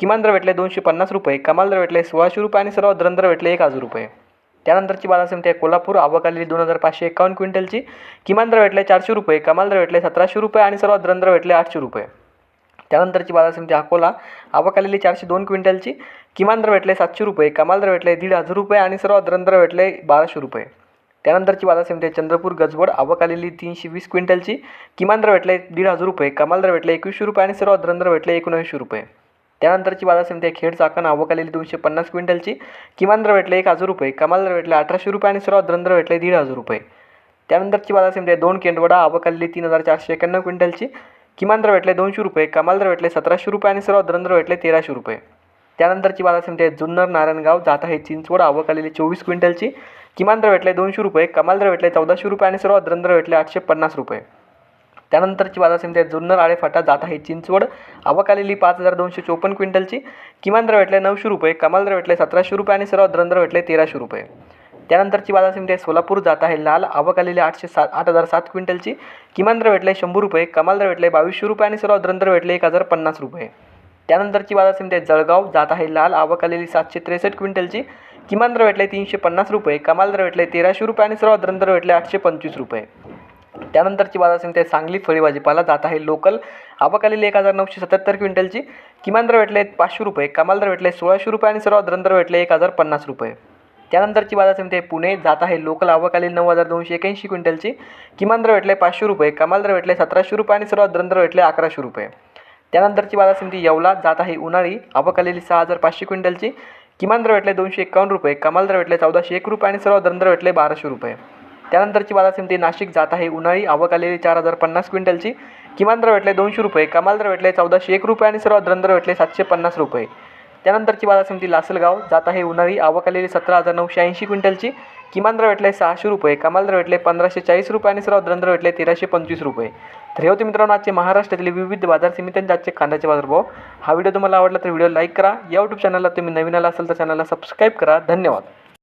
किमान दर भेटले दोनशे पन्नास रुपये कमाल दर भेटले सोळाशे रुपये आणि सर्वात दर दर भेटले एक हजार रुपये. त्यानंतरची बाजार समिती आहे कोल्हापूर आवक आलेली दोन हजार पाचशे एकावन्न क्विंटलची. किमान दर भेटले चारशे रुपये कमाल दर भेटले सतराशे रुपये आणि सर्वात दर भेटले आठशे रुपये. त्यानंतरची बाजार समिती अकोला आवक आलेली चारशे दोन क्विंटलची. किमान दर भेटले सातशे रुपये कमाल दर भेटले दीड हजार रुपये आणि सर्वात दर भेटले बाराशे रुपये. त्यानंतरची बाजार समिती आहे चंद्रपूर गजबड आवक आलेली तीनशे वीस क्विंटलची. किमान दर भेटले दीड हजार रुपये कमाल दर भेटले एकवीसशे रुपये आणि सर्वात दर भेटले एकोणऐंशी रुपये. त्यानंतरची बाजार समिती आहे. खेड चाकण आवक आलेली दोनशे पन्नास क्विंटलची. किमान दर भेटले एक हजार रुपये. कमाल दर भेटले अठराशे रुपये आणि सर्वात दर भेटले दीड हजार रुपये. त्यानंतरची बाजार समिती आहे. दोन केंडवडा आवक आलेली तीन हजार चारशे एक्याण्णव क्विंटलची. किमान दर भेटले दोनशे रुपये. कमाल दर भेटले सतराशे रुपये आणि सर्वात दर भेटले तेराशे रुपये. त्यानंतरची बाजार समिती आहे. जुन्नर नारायणगाव जात आहे चिंचवड आवक आलेली चोवीस क्विंटलची. किमान दर भेटले दोनशे रुपये. कमाल दर भेटले चौदाशे रुपये आणि सर्वात दर भेटले आठशे पन्नास रुपये. त्यानंतरची बाजार समिती आहे. जुन्नर आळेफाटा जात आहे चिंचवड. आवक आलेली पाच हजार दोनशे चोपन्न क्विंटलची. किमान दर भेटले नऊशे रुपये कमाल दर भेटले सतराशे रुपये आणि सर्वात दर भेटले तेराशे रुपये. त्यानंतरची बाजार समिती आहे सोलापूर जात आहे लाल. आवक आलेली आठशे सात आठ हजार सात क्विंटलची. किमान दर भेटले शंभर रुपये कमाल दर भेटले बावीसशे रुपये आणि सर्वात दर भेटले एक हजार पन्नास रुपये. त्यानंतरची बाजार समिती आहे जळगाव जात आहे लाल. आवक आलेली सातशे त्रेसष्ट क्विंटलची. किमान दर भेटले तीनशे पन्नास रुपये कमाल दर भेटले तेराशे रुपये आणि सर्वात दर भेटले आठशे पंचवीस रुपये. त्यानंतरची बाजार समिती आहे सांगली फळी भाजीपाला जात आहे लोकल आवक एक हजार नऊशे सत्याहत्तर क्विंटलची. किमान दर भेटले पाचशे रुपये कमाल दर भेटले सोळाशे रुपये आणि सर्वात दर भेटले एक हजार पन्नास रुपये. त्यानंतरची बाजार समिती आहे पुणे जात आहे लोकल आवक नऊ हजार दोनशे एक्याऐंशी क्विंटलची. किमान दर भेटले पाचशे रुपये कमाल दर भेटले सतराशे रुपये आणि सर्वात दर भेटले अकराशे रुपये. त्यानंतरची बाजार समिती येवला जात आहे उन्हाळी आवक सहा हजार पाचशे क्विंटलची. किमान दर भेटले दोनशे एकावन्न रुपये कमाल दर भेटले चौदाशे एक रुपये आणि सर्वात दर भेटले बाराशे रुपये. त्यानंतरची बाजार समिती नाशिक जात आहे. उन्हाळी आवक आलेली चार हजार पन्नास क्विंटलची. किमान दर भेटले दोनशे रुपये कमाल दर भेटले चौदाशे एक रुपये आणि सर्वात दर भेटले सातशे पन्नास रुपये. त्यानंतरची बाजार समिती लासलगाव जात आहे. उन्हाळी आवक आलेली सतरा हजार नऊशे ऐंशी क्विंटलची. किमान दर भेटले सहाशे रुपये कमाल दर भेटले पंधराशे चाळीस रुपये आणि सर्वात दर भेटले तेराशे पंचवीस रुपये. तर हे होते मित्रांनो आजचे महाराष्ट्रातील विविध बाजार समित्यांचे आजचे कांद्याचे बाजारभाव. हा व्हिडिओ तुम्हाला आवडला तर व्हिडिओ लाईक करा. या यूट्यूब चॅनलला तुम्ही नवीन आला असेल तर चॅनलला सबस्क्राईब करा. धन्यवाद.